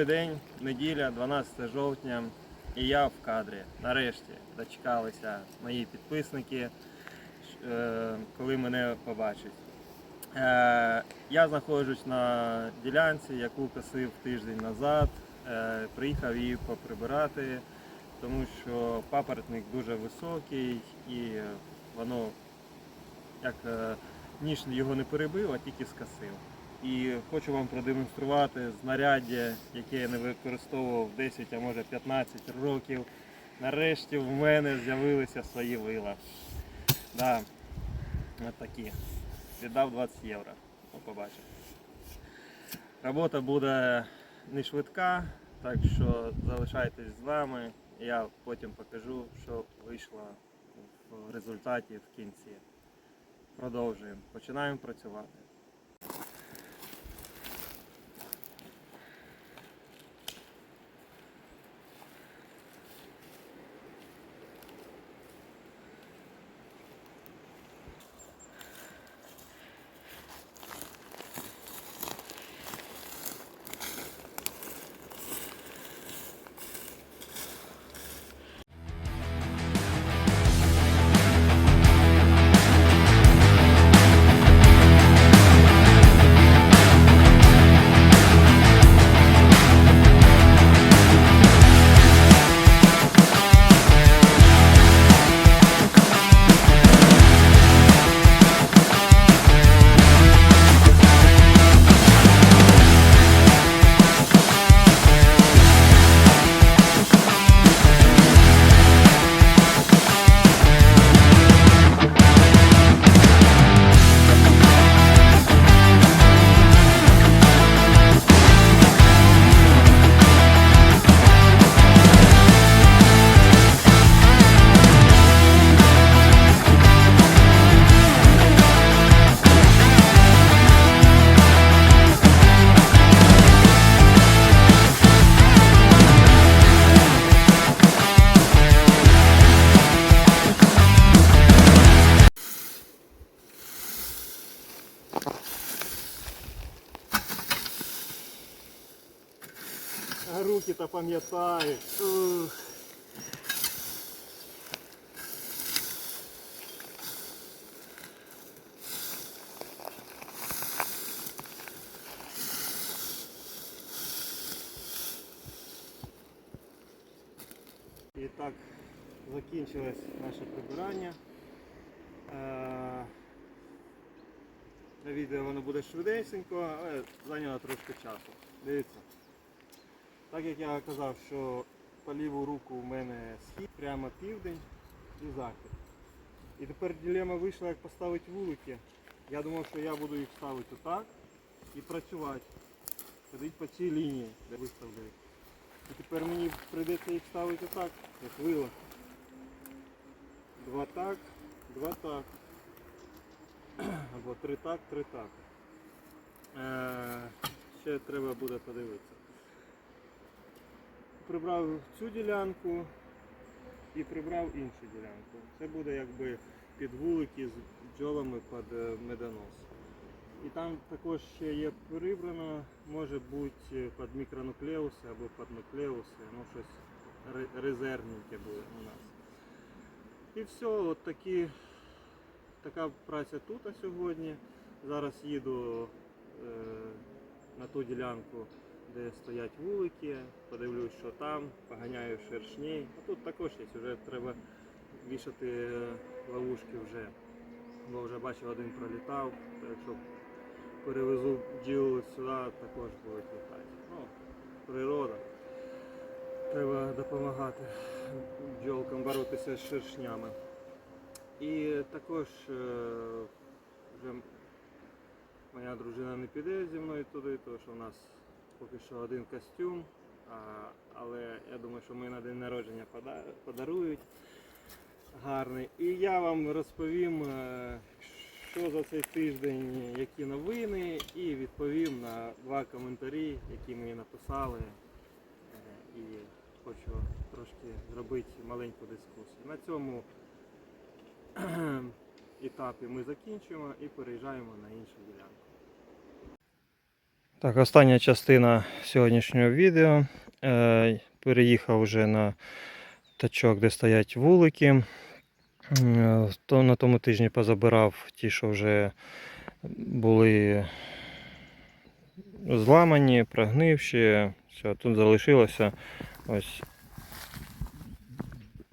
Добрий день, неділя, 12 жовтня, і я в кадрі. Нарешті дочекалися мої підписники, е, коли мене побачать. Е, Я знаходжусь на ділянці, яку косив тиждень назад. Е, Приїхав її поприбирати, тому що папоротник дуже високий і воно як ніж його не перебив, а тільки скосив. І хочу вам продемонструвати знаряддя, яке я не використовував 10, а може 15 років. Нарешті в мене з'явилися свої вила. Да, от такі. Віддав 20 євро. Ну, побачимо. Робота буде не швидка, так що залишайтесь з нами. Я потім покажу, що вийшло в результаті в кінці. Продовжуємо. Починаємо працювати. Руки-то пам'ятають. І так закінчилось наше прибирання. Е, На відео воно буде швидесенько, але зайняло трошки часу. Дивіться. Так як я казав, що по ліву руку у мене схід, прямо південь і захід. І тепер дилема вийшла, як поставити вулики. Я думав, що я буду їх ставити отак і працювати. Ходити по цій лінії, де виставлю. їх. І тепер мені прийдеться їх ставити отак, як вила. Два так, два так. Або три так, три так. Е, ще треба буде подивитися прибрав цю ділянку і прибрав іншу ділянку. Це буде якби під вулики з бджолами під е, медонос. І там також ще є прибрано, може бути під мікронуклеуси або під нуклеуси, ну щось резервненьке буде у нас. І все, от такі, така праця тут сьогодні. Зараз їду е, на ту ділянку, де стоять вулики, подивлюсь, що там, поганяю шершней. А тут також є, вже треба вішати е, ловушки вже. Бо вже бачив, один пролітав, то якщо перевезу бджіл сюди, також будуть літати. Ну, природа. Треба допомагати бджолкам боротися з шершнями. І також е, вже моя дружина не піде зі мною туди, тому що в нас поки що один костюм. Але я думаю, що ми на день народження подарують гарний. І я вам розповім, е, що за цей тиждень, які новини, і відповім на два коментарі, які мені написали. Е, І хочу трошки зробити маленьку дискусію. На цьому етапі ми закінчуємо і переїжджаємо на іншу ділянку. Так, остання частина сьогоднішнього відео. Е, переїхав вже на тачок, де стоять вулики. То на тому тижні позабирав ті, що вже були зламані, прогнивші. Все, тут залишилося ось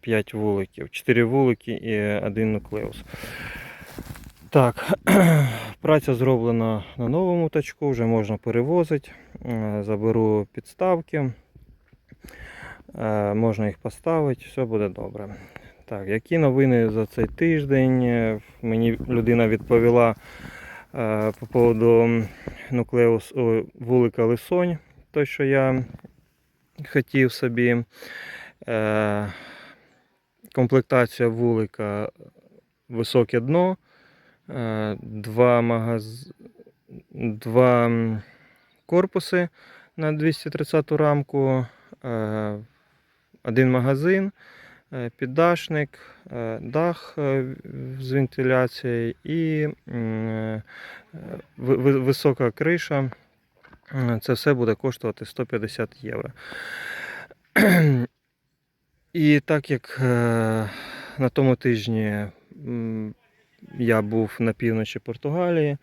5 вуликів, 4 вулики і один нуклеус. Так, праця зроблена на новому тачку, вже можна перевозити. Е, Заберу підставки, е, можна їх поставити, все буде добре. Так, які новини за цей тиждень? Е, Мені людина відповіла по поводу нуклеус вулика Лисонь, той, що я хотів собі. Комплектація вулика високе дно, два, магаз... два корпуси на 230 рамку, е, один магазин, е, піддашник, е, дах е, з вентиляцією і е, висока криша. Е, Це все буде коштувати 150 євро. І так як е, на тому тижні я був на півночі Португалії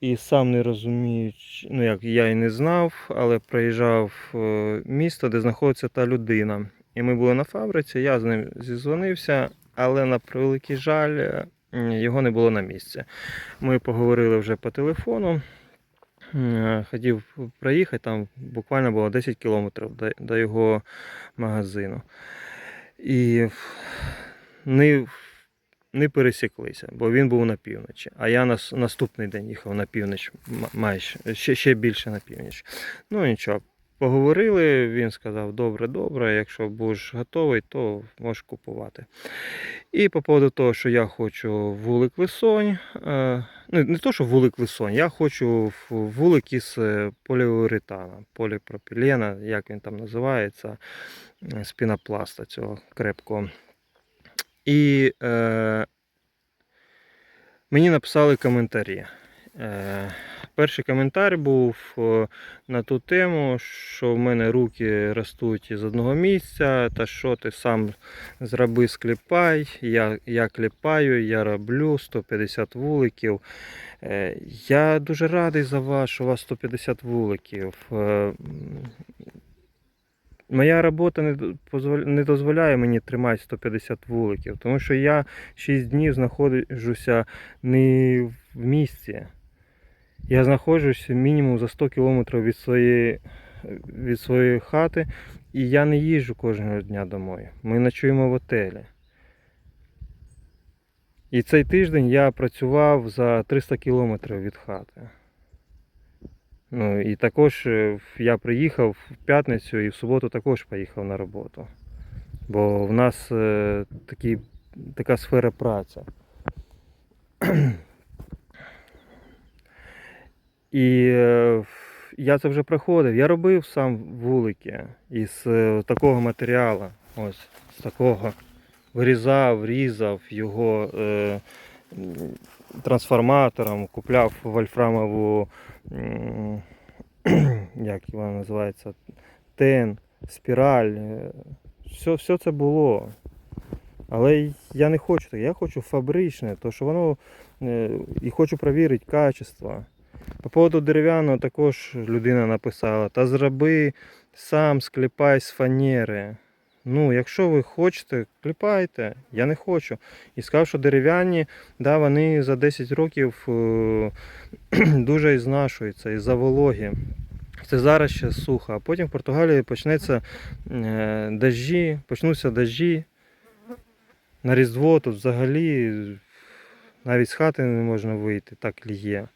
і сам не розуміючи, ну як я і не знав, але приїжджав в е, місто, де знаходиться та людина. І ми були на фабриці, я з ним зізвонився, але на превеликий жаль, е, його не було на місці. Ми поговорили вже по телефону. Е, Хотів проїхати, там буквально було 10 кілометрів до його магазину. І не, не пересіклися, бо він був на півночі. А я нас, наступний день їхав на північ, майже ще, ще більше на північ. Ну нічого, поговорили. Він сказав: добре, добре, якщо будеш готовий, то можеш купувати. І по поводу того, що я хочу вулик лисонь. е, Ну, не то, що вулик лисонь, я хочу вулик із е, поліуретана, поліпропілена, як він там називається, е, з пінопласта цього крепкого. І е, мені написали коментарі. Е, перший коментар був на ту тему, що в мене руки ростуть із одного місця, та що ти сам зроби скліпай, я, я кліпаю, я роблю 150 вуликів. Е, Я дуже радий за вас, що у вас 150 вуликів. Моя робота не дозволяє мені тримати 150 вуликів, тому що я 6 днів знаходжуся не в місті. Я знаходжуся мінімум за 100 кілометрів від своєї, від своєї хати, і я не їжджу кожного дня домой. Ми ночуємо в отелі. І цей тиждень я працював за 300 кілометрів від хати. Ну і також е, я приїхав в п'ятницю і в суботу також поїхав на роботу. Бо в нас е, такі, така сфера праці. І е, я це вже проходив. Я робив сам вулики із такого матеріалу. Ось з такого. Вирізав, різав його трансформатором, купляв вольфрамову, як вона називається, тен, спіраль. Все, все це було. Але я не хочу так, я хочу фабричне, то що воно е, і хочу перевірити качество. По поводу дерев'яного також людина написала, та зроби сам скліпай з фанери. Ну, якщо ви хочете, кліпайте, я не хочу. І сказав, що дерев'яні, да, вони за 10 років е, дуже і знашуються із-за вологи. Це зараз ще сухо, а потім в Португалії почнеться е, дощі, почнуться дощі. На Різдво тут взагалі навіть з хати не можна вийти, так ліє.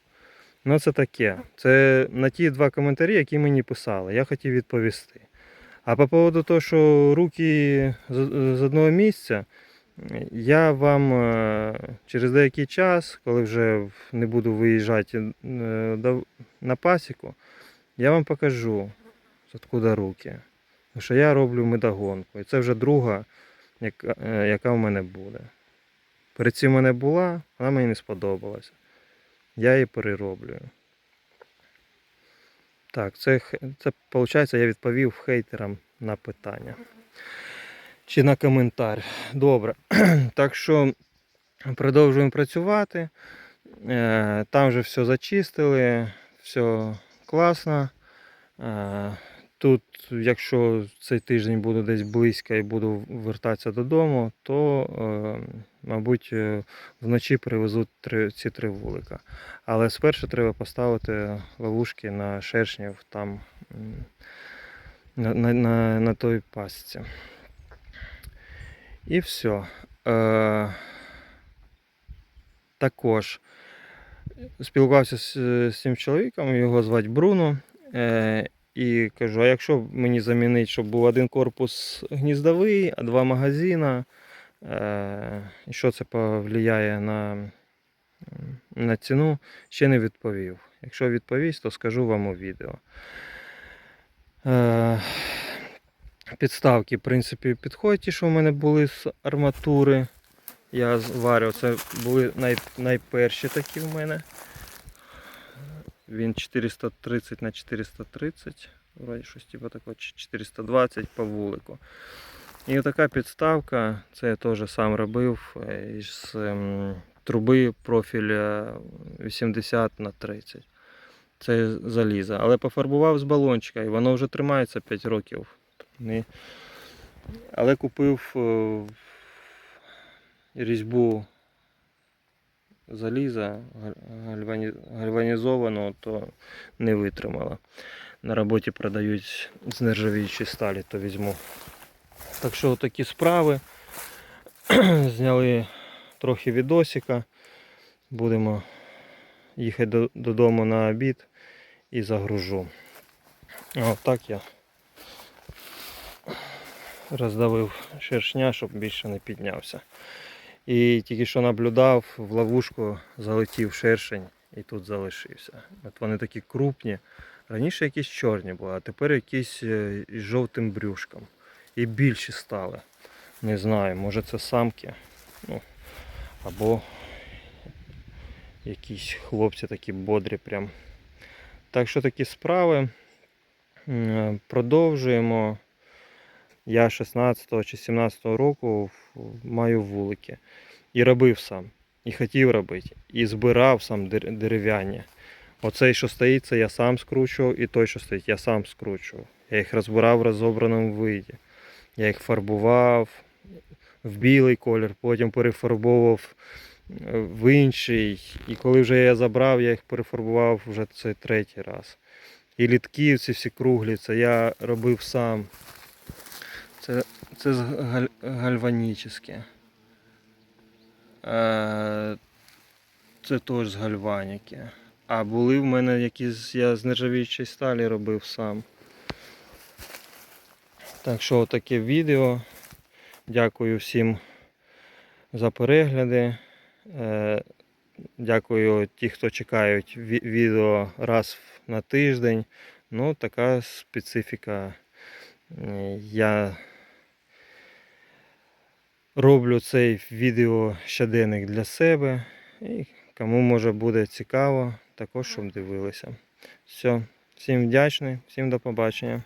Ну це таке. Це на ті два коментарі, які мені писали. Я хотів відповісти. А по поводу того, що руки з, одного місця, я вам е, через деякий час, коли вже не буду виїжджати е, на пасіку, я вам покажу, откуда руки. Тому що я роблю медогонку. І це вже друга, е, яка в мене буде. Перед цим мене була, вона мені не сподобалася. Я її перероблюю. Так, це, це виходить, я відповів хейтерам на питання. Чи на коментар. Добре. так що продовжуємо працювати. Е, Там вже все зачистили, все класно. Е, Тут, якщо цей тиждень буду десь близько і буду вертатися додому, то, е, мабуть, е, вночі привезуть три, ці три вулика. Але спершу треба поставити ловушки на шершнів там на, на, на, на той пасіці. І все. Е, також спілкувався з, з цим чоловіком, його звати Бруно. Е, і кажу, а якщо мені замінити, щоб був один корпус гніздовий, а два магазина, і що це повлияє на, на ціну, ще не відповів. Якщо відповість, то скажу вам у відео. Е, підставки, в принципі, підходять ті, що в мене були з арматури. Я зварював, це були най, найперші такі в мене. Він 430 на 430, вроді щось типу такого, 420 по вулику. І така підставка, це я теж сам робив е, із ем, труби профіля 80 на 30. Це залізо. Але пофарбував з балончика і воно вже тримається 5 років. Але купив е, різьбу заліза галь- гальванізованого, то не витримала. На роботі продають з нержавіючої сталі, то візьму. Так що такі справи. Зняли трохи відосика. Будемо їхати додому на обід і загружу. А так я роздавив шершня, щоб більше не піднявся. І тільки що наблюдав, в ловушку залетів шершень і тут залишився. От вони такі крупні. Раніше якісь чорні були, а тепер якісь е, із жовтим брюшком. І більші стали. Не знаю, може це самки. Ну, або якісь хлопці такі бодрі прям. Так що такі справи. Продовжуємо. Я 16 чи 17 року маю вулики. І робив сам. І хотів робити. І збирав сам дерев'яні. Оцей, що стоїть, це я сам скручував, і той, що стоїть, я сам скручував. Я їх розбирав в розобраному виді. Я їх фарбував в білий колір, потім перефарбовував е, в інший. І коли вже я забрав, я їх перефарбував вже це третій раз. І літки, ці всі круглі, це я робив сам. Це, це галь, гальванічне. Це теж з гальваніки. А були в мене якісь, я з нержавіючої сталі робив сам. Так що таке відео. Дякую всім за перегляди. Е, Дякую ті, хто чекають відео раз на тиждень. Ну, така специфіка. Е, Я роблю цей відео щоденник для себе. І кому може буде цікаво, також щоб дивилися. Все, всім вдячний, всім до побачення.